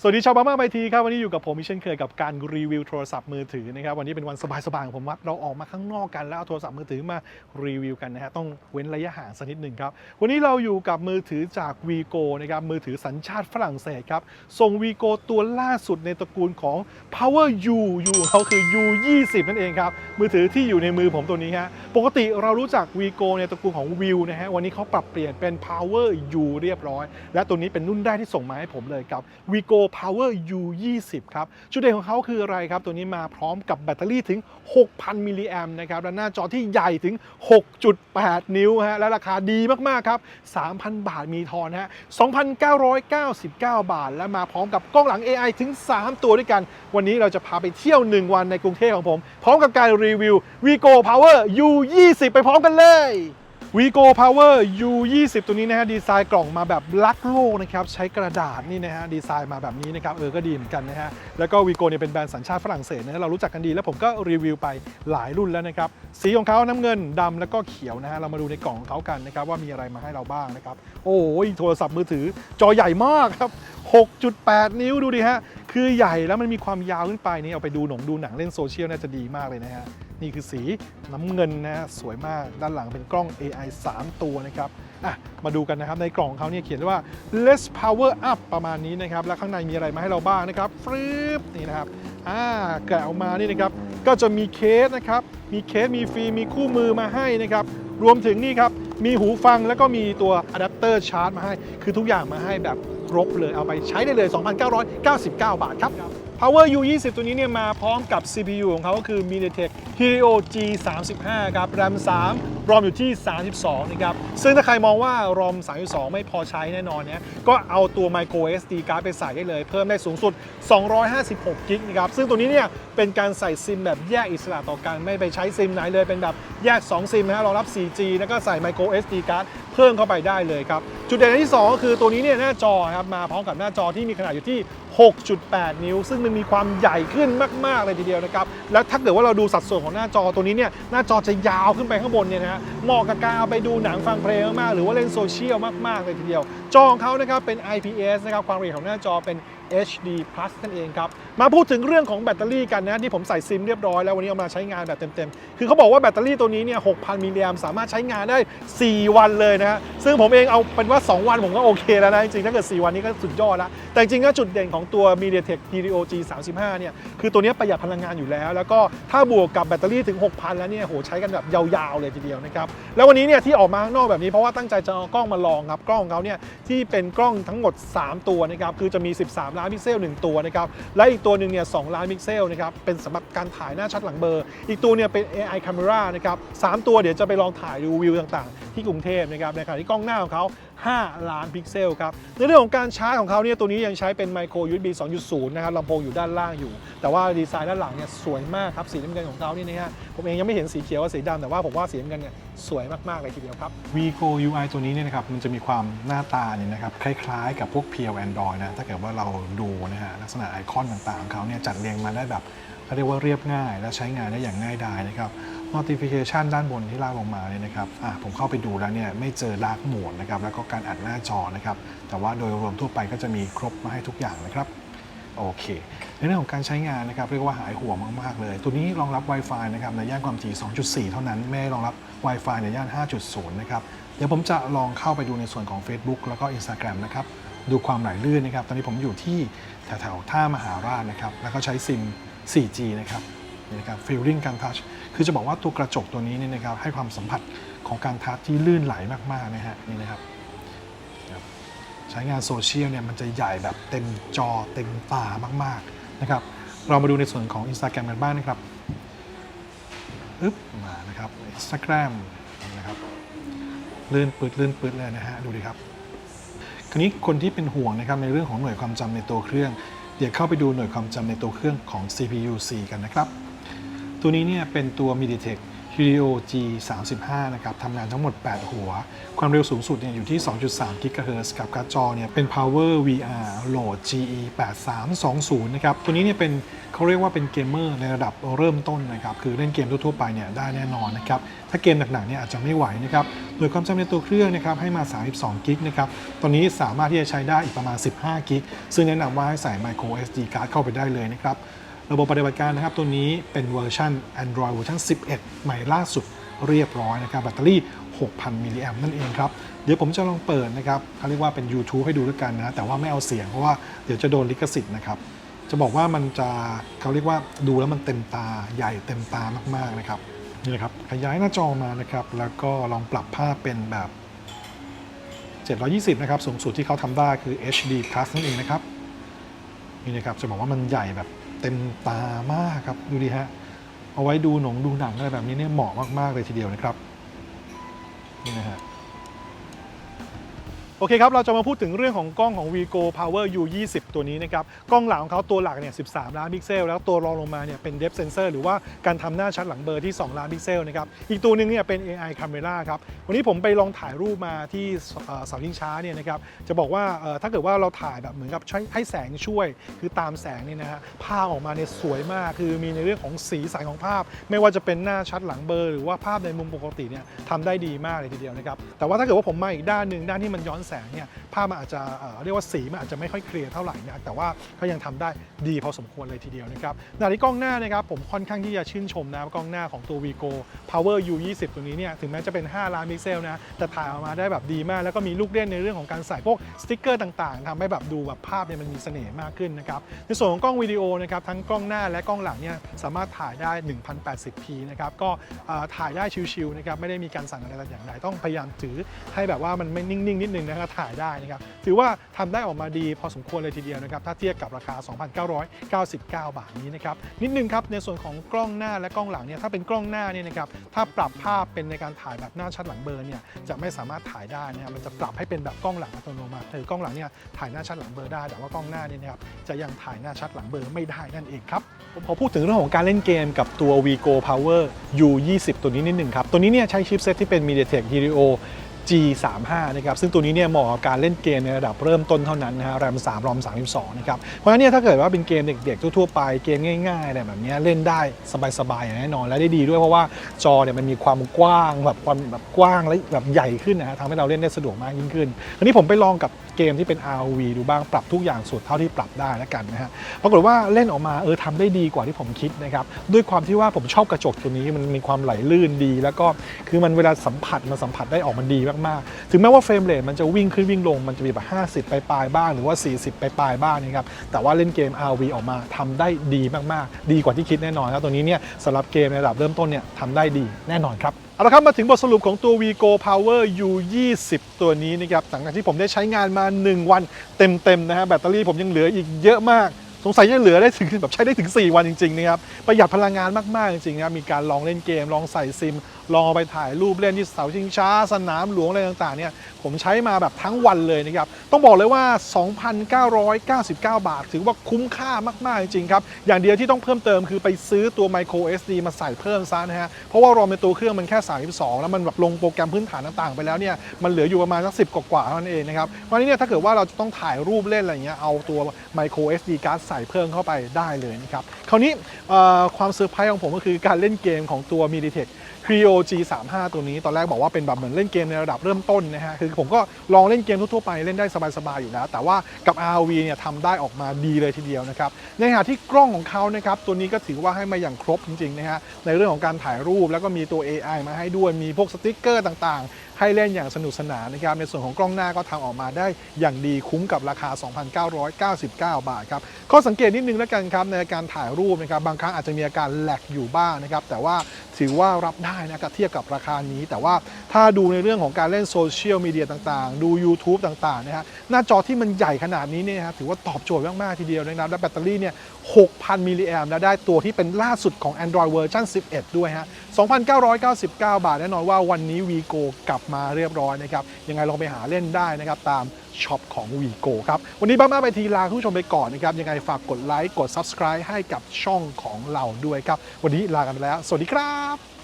สวัสดีชาวบ้ามาไอทีครับวันนี้อยู่กับผมอีกเช่นเคยกับการรีวิวโทรศัพท์มือถือนะครับวันนี้เป็นวันสบายๆของผมว่าเราออกมาข้างนอกกันแล้วเอาโทรศัพท์มือถือมารีวิวกันนะฮะต้องเว้นระยะห่างสักนิดหนึ่งครับวันนี้เราอยู่กับมือถือจาก Vigo นะครับมือถือสัญชาติฝรั่งเศสครับส่ง Vigo ตัวล่าสุดในตระกูลของ Power U U ของเขาคือ U 20นั่นเองครับมือถือที่อยู่ในมือผมตัวนี้ฮะปกติเรารู้จัก Vigo ในตระกูลของ View นะฮะวันนี้เขาปรับเปลี่ยนเป็น Power U เรียบร้อย และตัวนี้เป็นรุ่นแรกที่ส่งมาให้ผมเลยกับ Vigo Power U 20 ครับ จุดเด่นของเขาคืออะไรครับ ตัวนี้มาพร้อมกับแบตเตอรี่ถึง 6,000 มิลลิแอมนะครับ และหน้าจอที่ใหญ่ถึง 6.8 นิ้วฮะ และราคาดีมากๆครับ 3,000 บาทมีทอนฮะ 2,999 บาท และมาพร้อมกับกล้องหลัง AI ถึง 3 ตัวด้วยกัน วันนี้เราจะพาไปเที่ยว 1 วันในกรุงเทพของผม พร้อมกับการรีวิว Vigo Power U 20 ไปพร้อมกันเลย Vigo Power U 20 ตัวนี้นะฮะดีไซน์กล่องมาแบบรักโลกนะครับใช้กระดาษนี่นะฮะดีไซน์มาแบบนี้นะครับเออก็ดีเหมือนกันนะฮะแล้วก็ Vigo เนี่ยเป็นแบรนด์สัญชาติฝรั่งเศสนะฮะเรารู้จักกันดีแล้วผมก็รีวิวไปหลายรุ่นแล้วนะครับสีของเขาน้ำเงินดำแล้วก็เขียวนะฮะเรามาดูในกล่องของเขากันนะครับว่ามีอะไรมาให้เราบ้างนะครับโอ้ยโทรศัพท์มือถือจอใหญ่มากครับ 6.8 นิ้วดูดิฮะคือใหญ่แล้วมันมีความยาวขึ้นไปนี่เอาไปดูหนงดูหนังเล่นโซเชียลน่าจะดีมากเลยนะฮะ นี่คือสีน้ำเงินนะสวยมากด้านหลังเป็นกล้อง AI 3 ตัวนะครับอะมาดูกันนะครับในกล่องเขาเนี่ยเขียนว่า less power up ประมาณนี้นะครับ แล้วข้างในมีอะไรมาให้เราบ้างนะครับฟรึบนี่นะครับอ่าแกะออกมานี่นะครับ ก็จะมีเคสนะครับ มีเคสมีฟิล์มมีคู่มือมาให้นะครับ รวมถึงนี่ครับ มีหูฟังแล้วก็มีตัวอะแดปเตอร์ชาร์จมาให้ คือทุกอย่างมาให้แบบครบเลยเอาไปใช้ได้เลย 2,999 บาทครับ Power U20 ตัวนี้เนี่ยมาพร้อมกับ CPU ของเขาก็คือ MediaTek Helio G35 ครับ RAM 3 ROM อยู่ที่ 32 นะครับ ซึ่งถ้าใครมองว่า ROM 32 ไม่พอใช้แน่นอนเนี่ยก็เอาตัว Micro SD card ไปใส่ได้เลย เพิ่มได้สูงสุด 256 กิกนะครับ ซึ่งตัวนี้เนี่ยเป็นการใส่ซิมแบบแยกอิสระต่อกัน ไม่ไปใช้ซิมไหนเลย เป็นแบบแยก 2 ซิมนะฮะรองรับ 4G แล้วก็ใส่ Micro SD card เพิ่มเข้าไปได้เลยครับ จุดเด่นอันที่ 2 ก็คือตัวนี้เนี่ยหน้าจอครับมาพร้อมกับหน้าจอที่มีขนาดอยู่ที่ 6.8 นิ้ว ซึ่งมันมีความใหญ่ขึ้นมากๆเลยทีเดียวนะครับ แล้วถ้าเกิดว่าเราดูสัดส่วนของหน้าจอตัวนี้เนี่ยหน้าจอจะยาวขึ้นไปข้างบนเนี่ยนะฮะเหมาะกับการเอาไปดูหนังฟังเพลงมากๆหรือว่าเล่นโซเชียลมากๆเลยทีเดียว จอของเขานะครับเป็น IPS นะครับความละเอียดของหน้าจอเป็น HD Plus นั่นเองครับ มาพูดถึงเรื่องของแบตเตอรี่กันนะที่ผมใส่ซิมเรียบร้อยแล้ววันนี้เอามาใช้งานแบบเต็มๆ คือเขาบอกว่าแบตเตอรี่ตัวนี้เนี่ย 6,000 มิลลิแอมสามารถใช้งานได้ 4 วันเลยนะฮะ ซึ่งผมเองเอาเป็นว่า 2 วันผมก็โอเคแล้วนะ จริงๆ ถ้าเกิด 4 วันนี้ก็สุดยอดล้วแต่จริงๆก็จุดเด่นของตัว MediaTek Helio G35 เนี่ย คือตัวนี้ประหยัดพลังงานอยู่แล้ว แล้วก็ถ้าบวกกับแบตเตอรี่ถึง 6,000 แล้วเนี่ยโหใช้กันแบบยาวๆเลยทีเดียวนะครับ แล้ววันนี้เนี่ยที่ออกมาข้างนอกแบบนี้เพราะว่าตั้งใจจะเอากล้องมาลองครับกล้องของเขาเนี่ยที่เป็นกล้องทั้งหมด 3 ตัวนะครับคือจะมี 13ล้านพิกเซล1ตัวนะครับและอีกตัวหนึ่งเนี่ยสล้านพิกเซลนะครับเป็นสำหรับการถ่ายหน้าชัดหลังเบอร์ อีกตัวเนี่ยเป็น AI camera นะครับสามตัวเดี๋ยวจะไปลองถ่ายดูวิวต่างๆ ที่กรุงเทพนะครับในขณะที่กล้องหน้าของเขา 5 ล้านพิกเซลครับ ในเรื่องของการชาร์จของเขาเนี่ยตัวนี้ยังใช้เป็น Micro USB 2.0 นะครับลำโพงอยู่ด้านล่างอยู่ แต่ว่าดีไซน์ด้านหลังเนี่ยสวยมากครับ สีน้ำเงินของเขาเนี่นะฮะผมเองยังไม่เห็นสีเขียวกับสีดำแต่ว่าผมว่าสีน้ำเงินเนี่ยสวยมากๆเลยทีเดียวครับ Vigo UI ตัวนี้เนี่ยนะครับมันจะมีความหน้าตาเนี่ยนะครับคล้ายๆ กับพวกเพียว Android นะถ้าเกิดว่าเราดูนะฮะลักษณะไอคอนต่างๆของเขาเนี่ยจัดเรียงมาได้แบบเขาเรียกว่าเรียบง่าย และใช้งานได้อย่างง่ายดายนะครับ notification ด้านบนที่ลากลงมาเนี่ยนะครับอะผมเข้าไปดูแล้วเนี่ยไม่เจอ dark mode นะครับแล้วก็การอัดหน้าจอนะครับแต่ว่าโดยรวมทั่วไปก็จะมีครบมาให้ทุกอย่างนะครับโอเคในเรื่องของการใช้งานนะครับเรียกว่าหายห่วงมาก ๆ เลย ตัวนี้รองรับ Wi-Fi นะครับในย่านความถี่ 2.4 เท่านั้น ไม่รองรับ Wi-Fi ในย่าน 5.0 นะครับ เดี๋ยวผมจะลองเข้าไปดูในส่วนของ Facebook แล้วก็ Instagram นะครับ ดูความไหลลื่นนะครับ ตอนนี้ผมอยู่ที่แถวๆท่ามหาราชนะครับ แล้วก็ใช้ซิม 4G นะครับนี่นะครับฟีลลิ่งการทัช คือจะบอกว่าตัวกระจกตัวนี้เนี่ยนะครับให้ความสัมผัสของการทัชที่ลื่นไหลมากๆนะฮะนี่นะครับ ใช้งานโซเชียลเนี่ยมันจะใหญ่แบบเต็มจอเต็มตามากๆนะครับเรามาดูในส่วนของ Instagram กันบ้างนะครับอึ๊บมานะครับ Instagram นะครับลื่นปืดลื่นปืดเลยนะฮะดูดิครับคราวนี้คนที่เป็นห่วงนะครับในเรื่องของหน่วยความจำในตัวเครื่อง เดี๋ยวเข้าไปดูหน่วยความจำในตัวเครื่องของ CPU C กันนะครับ ตัวนี้เนี่ยเป็นตัว MediaTek Helio G35 นะครับทำงานทั้งหมด 8 หัว ความเร็วสูงสุดเนี่ยอยู่ที่ 2.3 GHz กับการ์ดจอเนี่ยเป็น Power VR Load GE 8320 นะครับ ตัวนี้เนี่ยเป็นเขาเรียกว่าเป็นเกมเมอร์ในระดับเริ่มต้นนะครับ คือเล่นเกมทั่วๆไปเนี่ยได้แน่นอนนะครับ ถ้าเกมหนักๆเนี่ยอาจจะไม่ไหวนะครับ โดยความจำในตัวเครื่องนะครับให้มา 32 กิกนะครับ ตอนนี้สามารถที่จะใช้ได้อีกประมาณ 15 กิก ซึ่งแนะนำว่าให้ใส่ micro SD card เข้าไปได้เลยนะครับ ระบบปฏิบัติการนะครับตัวนี้เป็นเวอร์ชัน Android เวอร์ชัน 11 ใหม่ล่าสุดเรียบร้อยนะครับแบตเตอรี่ 6,000 มิลลิแอมนั่นเองครับเดี๋ยวผมจะลองเปิดนะครับเขาเรียกว่าเป็น YouTube ให้ดูด้วยกันนะแต่ว่าไม่เอาเสียงเพราะว่าเดี๋ยวจะโดนลิขสิทธิ์นะครับจะบอกว่ามันจะเขาเรียกว่าดูแล้วมันเต็มตาใหญ่เต็มตามากๆนะครับนี่นะครับขยายหน้าจอมานะครับแล้วก็ลองปรับภาพเป็นแบบ 720 นะครับสูงสุดที่เขาทำได้คือ HD Plus นั่นเองนะครับนี่นะครับจะบอกว่ามันใหญ่แบบ เต็มตามากครับดูดิฮะเอาไว้ดูหนงดูหนังอะไรแบบนี้เนี่ยเหมาะมากๆเลยทีเดียวนะครับนี่นะฮะ โอเคครับ เราจะมาพูดถึงเรื่องของกล้องของ Vigo Power U20 ตัวนี้นะครับ กล้องหลังของเขาตัวหลักเนี่ย 13 ล้านพิกเซล แล้วตัวรองลงมาเนี่ยเป็น depth sensor หรือว่าการทำหน้าชัดหลังเบอร์ที่ 2 ล้านพิกเซลนะครับ อีกตัวหนึงเนี่ยเป็น AI camera ครับ วันนี้ผมไปลองถ่ายรูปมาที่เสาชิงช้าเนี่ยนะครับ จะบอกว่าถ้าเกิดว่าเราถ่ายแบบเหมือนกับใช้ให้แสงช่วย คือตามแสงเนี่ยนะฮะ ภาพออกมาเนี่ยสวยมาก คือมีในเรื่องของสีสันของภาพ ไม่ว่าจะเป็นหน้าชัดหลังเบอร์หรือว่าภาพในมุมปกติเนี่ยทำได้ดีมากเลยทีเดียวนะครับ แต่ว่าถ้าเกิดว่าผมมาอีกด้านหนึ่งด้านที่มันย้อนแสงเนี่ยภาพมันอาจจะเรียกว่าสีมันอาจจะไม่ค่อยเคลียร์เท่าไหร่นะแต่ว่าก็ยังทำได้ดีพอสมควรเลยทีเดียวนะครับขณะที่กล้องหน้านะครับผมค่อนข้างที่จะชื่นชมนะกล้องหน้าของตัว Vigo Power U20 ตัวนี้เนี่ยถึงแม้จะเป็น 5 ล้านพิกเซลนะแต่ถ่ายออกมาได้แบบดีมาก แล้วก็มีลูกเล่นในเรื่องของการใส่พวกสติ๊กเกอร์ต่างๆทำให้แบบดูแบบภาพเนี่ยมันมีเสน่ห์มากขึ้นนะครับในส่วนของกล้องวิดีโอนะครับทั้งกล้องหน้าและกล้องหลังเนี่ยสามารถถ่ายได้ 1080p นะครับก็ถ่ายได้ชิวๆนะครับไม่ได้มีการสั่นอะไรอย่างใดต้องพยายามถือให้แบบว่ามันไม่นิ่งๆนิดนึงนะครับถ่ายได้นะครับถือว่าทำได้ออกมาดีพอสมควรเลยทีเดียวนะครับถ้าเทียบกับราคา 2,999 บาทนี้นะครับนิดนึงครับในส่วนของกล้องหน้าและกล้องหลังเนี่ยถ้าเป็นกล้องหน้าเนี่ยนะครับถ้าปรับภาพเป็นในการถ่ายแบบหน้าชัดหลังเบอร์เนี่ยจะไม่สามารถถ่ายได้นะครับมันจะปรับให้เป็นแบบกล้องหลังอัตโนมัติคือกล้องหลังเนี่ยถ่ายหน้าชัดหลังเบอร์ได้ แต่ว่ากล้องหน้าเนี่ยนะครับจะยังถ่ายหน้าชัดหลังเบอร์ไม่ได้นั่นเองครับผมขอพูดถึงเรื่องของการเล่นเกมกับตัว Vigo Power U20 ตัวนี้นิดหนึ่งครับตัวนี้เนี่ยใช้ชิปเซตที่เป็น MediaTek Helio G35 นะครับซึ่งตัวนี้เนี่ยเหมาะกับการเล่นเกมในระดับเริ่มต้นเท่านั้นนะฮะแรม3รอม32นะครับเพราะฉะนั้นเนี่ยถ้าเกิดว่าเป็นเกมเด็กๆ ทั่วๆไปเกมง่ายๆอะไรแบบนี้เล่นได้สบายๆอย่างแน่นอนและได้ดีด้วยเพราะว่าจอเนี่ยมันมีความกว้างแบบความแบบกว้างและแบบใหญ่ขึ้นนะฮะทำให้เราเล่นได้สะดวกมากยิ่งขึ้นอันนี้ผมไปลองกับเกมที่เป็น ROV ดูบ้างปรับทุกอย่างสุดเท่าที่ปรับได้แล้วกันนะฮะปรากฏว่าเล่นออกมาเออทำได้ดีกว่าที่ผมคิดนะครับด้วยความที่ว่าผมชอบกระจกตัวนี้มันมีความไหลลื่นดี แล้วก็คือมันเวลาสัมผัสมันสัมผัสได้ออกมาดีมากๆ ถึงแม้ว่าเฟรมเรทมันจะวิ่งขึ้นวิ่งลงมันจะมีแบบ 50 ไปปลายบ้าง หรือว่า 40 ไปปลายบ้างนะครับแต่ว่าเล่นเกม RV ออกมาทำได้ดีมากๆ ดีกว่าที่คิดแน่นอนครับตัวนี้เนี่ยสำหรับเกมในระดับเริ่มต้นเนี่ยทำได้ดีแน่นอนครับเอาละครับมาถึงบทสรุปของตัว Vigo Power U20 ตัวนี้นะครับหลังจากที่ผมได้ใช้งานมา 1 วันเต็มๆนะฮะแบตเตอรี่ผมยังเหลืออีกเยอะมากสงสัยจะเหลือได้ถึงแบบใช้ได้ถึง 4 วันจริงๆนะครับประหยัดพลังงานมากๆจริงๆนะมีการลองเล่นเกมลองใส่ซิม ลองเอาไปถ่ายรูปเล่นที่เสาชิงช้า สนามหลวงอะไรต่างๆเนี่ยผมใช้มาแบบทั้งวันเลยนะครับ ต้องบอกเลยว่า 2,999 บาท ถือว่าคุ้มค่ามากๆจริงๆครับ อย่างเดียวที่ต้องเพิ่มเติมคือไปซื้อตัว micro SD มาใส่เพิ่มซะนะฮะ เพราะว่ารอมในตัวเครื่องมันแค่ 32 แล้วมันแบบลงโปรแกรมพื้นฐานต่างๆ ไปแล้วเนี่ย มันเหลืออยู่ประมาณสักสิบกว่าๆเท่านั้นเองนะครับวันนี้เนี่ยถ้าเกิดว่าเราจะต้องถ่ายรูปเล่นอะไรเงี้ยเอาตัว micro SD card ใส่เพิ่มเข้าไปได้เลยนะครับคราวนี้ความเซอร์ไพรส์ของผมก็คือการเล่นเกมของตัว Creo G35 ตัวนี้ตอนแรกบอกว่าเป็นแบบเหมือนเล่นเกมในระดับเริ่มต้นนะฮะคือผมก็ลองเล่นเกมทั่วๆไปเล่นได้สบายๆอยู่แล้ว แต่ว่ากับ ROV เนี่ยทำได้ออกมาดีเลยทีเดียวนะครับในขณะที่กล้องของเขานะครับตัวนี้ก็ถือว่าให้มาอย่างครบจริงๆนะฮะในเรื่องของการถ่ายรูปแล้วก็มีตัว AI มาให้ด้วยมีพวกสติ๊กเกอร์ต่างๆ ให้เล่นอย่างสนุกสนานนะครับในส่วนของกล้องหน้าก็ทำออกมาได้อย่างดีคุ้มกับราคา 2,999 บาทครับข้อสังเกตนิดนึงแล้วกันครับในการถ่ายรูปนะครับบางครั้งอาจจะมีอาการแหลกอยู่บ้างนะครับแต่ว่าถือว่ารับได้นะครับเทียบกับราคานี้ แต่ว่าถ้าดูในเรื่องของการเล่นโซเชียลมีเดียต่างๆ ดู YouTube ต่างๆนะฮะหน้าจอที่มันใหญ่ขนาดนี้เนี่ยฮะถือว่าตอบโจทย์มาก ๆ ทีเดียวนะครับ และแบตเตอรี่เนี่ย 6,000 มิลลิแอมและได้ตัวที่เป็นล่าสุดของ Android เวอร์ชัน11 ด้วยฮะ 2,999 บาท แน่นอนว่าวันนี้ Vigo กลับมาเรียบร้อยนะครับ ยังไงลองไปหาเล่นได้นะครับตามช็อปของ Vigo ครับ วันนี้บ้ามาไปทีลาคุณผู้ชมไปก่อนนะครับ ยังไงฝากกดไลค์กด Subscribe ให้กับช่องของเราด้วยครับ วันนี้ลากันไปแล้ว สวัสดีครับ